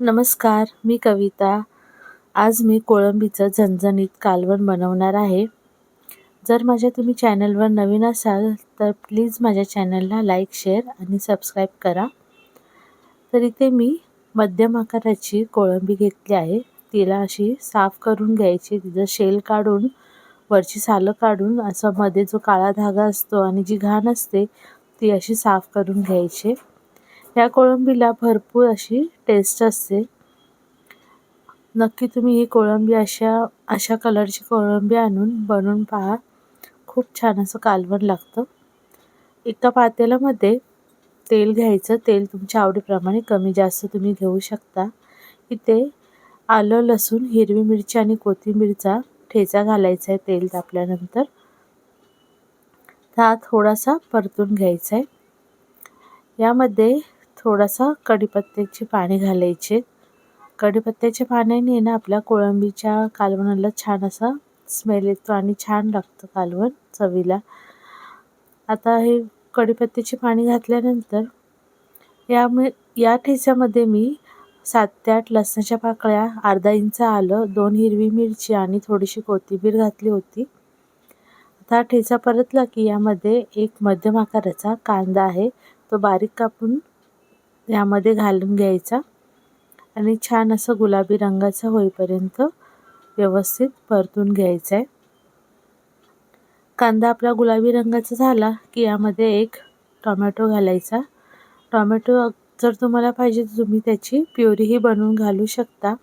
नमस्कार मी कविता. आज मी कोळंबीचं झणझणीत कालवण बनवणार आहे. जर माझ्या तुम्ही चॅनलवर नवीन असाल तर प्लीज माझ्या चॅनलला लाईक शेअर आणि सबस्क्राईब करा. तर इथे मी मध्यम आकाराची कोळंबी घेतली आहे. तिला अशी साफ करून घ्यायची. तिचं शेल काढून वरची सालं काढून असं मध्ये जो काळा धागा असतो आणि जी घाण असते ती अशी साफ करून घ्यायची. ह्या कोळंबीला भरपूर अशी टेस्ट असते. नक्की तुम्ही ही कोळंबी अशा अशा कलरची कोळंबी आणून बनवून पहा. खूप छान असं कालवण लागतं. एका पातेल्यामध्ये तेल घ्यायचं. तेल तुमच्या आवडीप्रमाणे कमी जास्त तुम्ही घेऊ शकता. इथे आलं लसूण हिरवी मिरची आणि कोथिंबीरचा ठेचा घालायचा आहे तेल तापल्यानंतर. हा थोडासा परतून घ्यायचा आहे. यामध्ये थोडासा कढीपत्त्याची पाणी घालायचे कढीपत्त्याच्या पाण्याने ना आपल्या कोळंबीच्या कालवणाला छान असा स्मेल येतो आणि छान लागतं कालवण चवीला. आता हे कढीपत्त्याचे पाणी घातल्यानंतर या या ठेच्यामध्ये मी सात ते आठ लसणाच्या पाकळ्या अर्धा इंच आलं दोन हिरवी मिरची आणि थोडीशी कोथिंबीर घातली होती. आता ठेचा परतला की यामध्ये एक मध्यम आकाराचा कांदा आहे तो बारीक कापून यामध्ये घालून घ्यायचा. आणि छान असं गुलाबी रंगाचा होईपर्यंत व्यवस्थित परतून घ्यायचा आहे कांदा आपला गुलाबी रंगाचा झाला की यामध्ये एक टोमॅटो घालायचा. टोमॅटो जर तुम्हाला पाहिजे तर तुम्ही त्याची प्युरीही बनवून घालू शकता.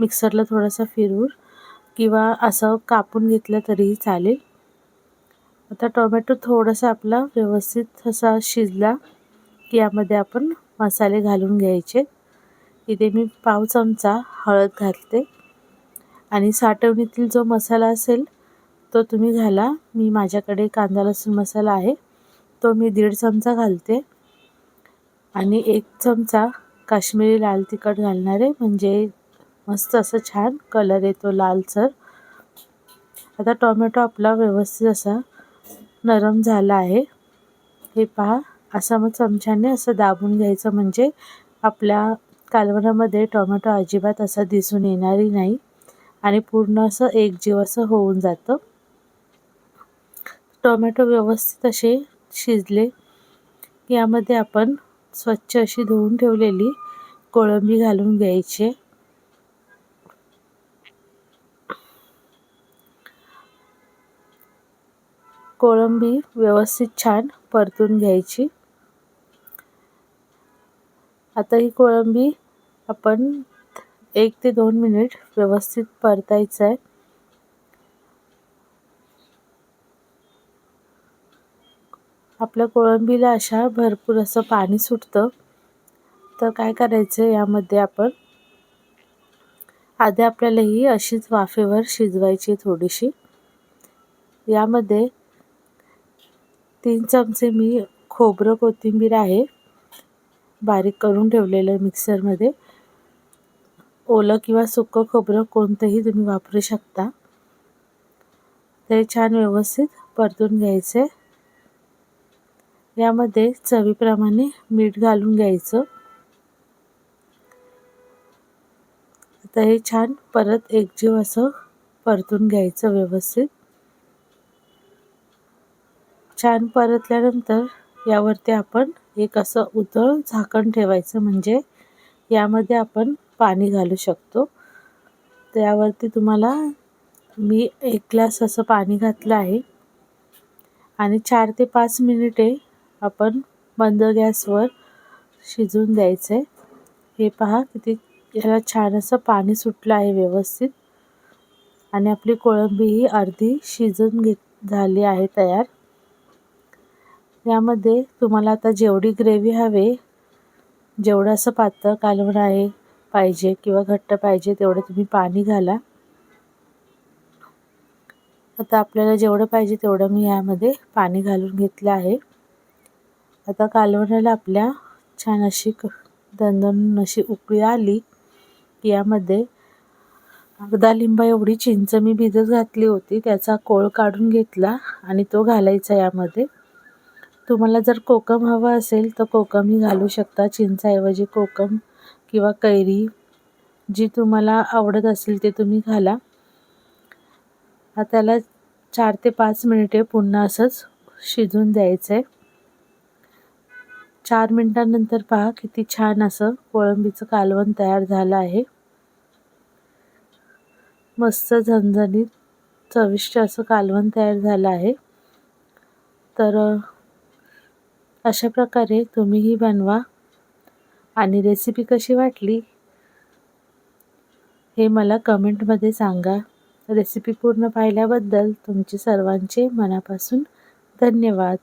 मिक्सरला थोडासा फिरवून किंवा असं कापून घेतलं तरीही चालेल. आता टोमॅटो थोडासा आपला व्यवस्थित असा शिजला की यामध्ये आपण मसाले घालून घ्यायचे. इथे मी पाव चमचा हळद घालते. आणि साठवणीतील जो मसाला असेल तो तुम्ही घाला. मी माझ्याकडे कांदा लसूण मसाला आहे. तो मी दीड चमचा घालते. आणि एक चमचा काश्मीरी लाल तिखट घालणार आहे. म्हणजे मस्त असं छान कलर येतो लालसर आता टोमॅटो आपला व्यवस्थित असा नरम झाला आहे. हे पहा. असं मग चमच्याने असं दाबून घ्यायचं म्हणजे आपल्या कालवणामध्ये टोमॅटो अजिबात असं दिसून येणारही नाही आणि पूर्ण असं एकजीव असं होऊन जातं. टोमॅटो व्यवस्थित असे शिजले. यामध्ये आपण स्वच्छ अशी धुवून ठेवलेली कोळंबी घालून घ्यायची. कोळंबी व्यवस्थित छान परतून घ्यायची. आता ही कोळंबी आपण एक ते दोन मिनिट व्यवस्थित परतायचं आहे. आपल्या कोळंबीला अशा भरपूर असं पाणी सुटतं. तर काय करायचं यामध्ये आपण आधी आपल्याला ही अशीच वाफेवर शिजवायची थोडीशी. यामध्ये तीन चमचे मी खोबरं कोथिंबीर आहे. बारीक करून ठेवलेलं मिक्सरमध्ये. ओलं किंवा सुकं खोबरं कोणतंही तुम्ही वापरू शकता. ते छान व्यवस्थित परतून घ्यायचे यामध्ये चवीप्रमाणे मीठ घालून घ्यायचं. आता हे छान परत एकजीव असं परतून घ्यायचं व्यवस्थित. छान परतल्यानंतर यावरती आपण एक असं उतळ झाकण ठेवायचं म्हणजे यामध्ये आपण पाणी घालू शकतो. त्यावरती तुम्हाला मी एक ग्लास असं पाणी घातलं आहे. आणि चार ते पाच मिनिटे आपण बंद गॅसवर शिजून द्यायचं आहे हे पहा किती याला छान असं पाणी सुटलं आहे व्यवस्थित. आणि आपली कोळंबी ही अर्धी शिजून घेत झाली आहे तयार. यामध्ये तुम्हाला आता जेवढी ग्रेव्ही हवे जेवढं असं पातळ कालवण आहे पाहिजे किंवा घट्ट पाहिजे तेवढं तुम्ही पाणी घाला. आता आपल्याला जेवढं पाहिजे तेवढं मी यामध्ये पाणी घालून घेतलं आहे. आता कालवणाला आपल्या छान अशी दणदणून अशी उकळी आली की यामध्ये अर्धा लिंबा एवढी चिंच मी भिजत घातली होती त्याचा कोळ काढून घेतला आणि तो घालायचा यामध्ये. तुम्हाला जर कोकम हवं असेल तर कोकमही घालू शकता. चिंचाऐवजी कोकम किंवा कैरी जी तुम्हाला आवडत असेल ते तुम्ही घाला. त्याला चार ते पाच मिनिटे पुन्हा असंच शिजून द्यायचं आहे चार मिनिटांनंतर पहा किती छान असं कोळंबीचं कालवण तयार झालं आहे. मस्त झणझणीत चविष्ट असं कालवण तयार झालं आहे. तर अशा प्रकारे तुम्हीही बनवा. आणि रेसिपी कशी वाटली? हे मला कमेंटमध्ये सांगा. रेसिपी पूर्ण पाहिल्याबद्दल तुमचे सर्वांचे मनापासून धन्यवाद.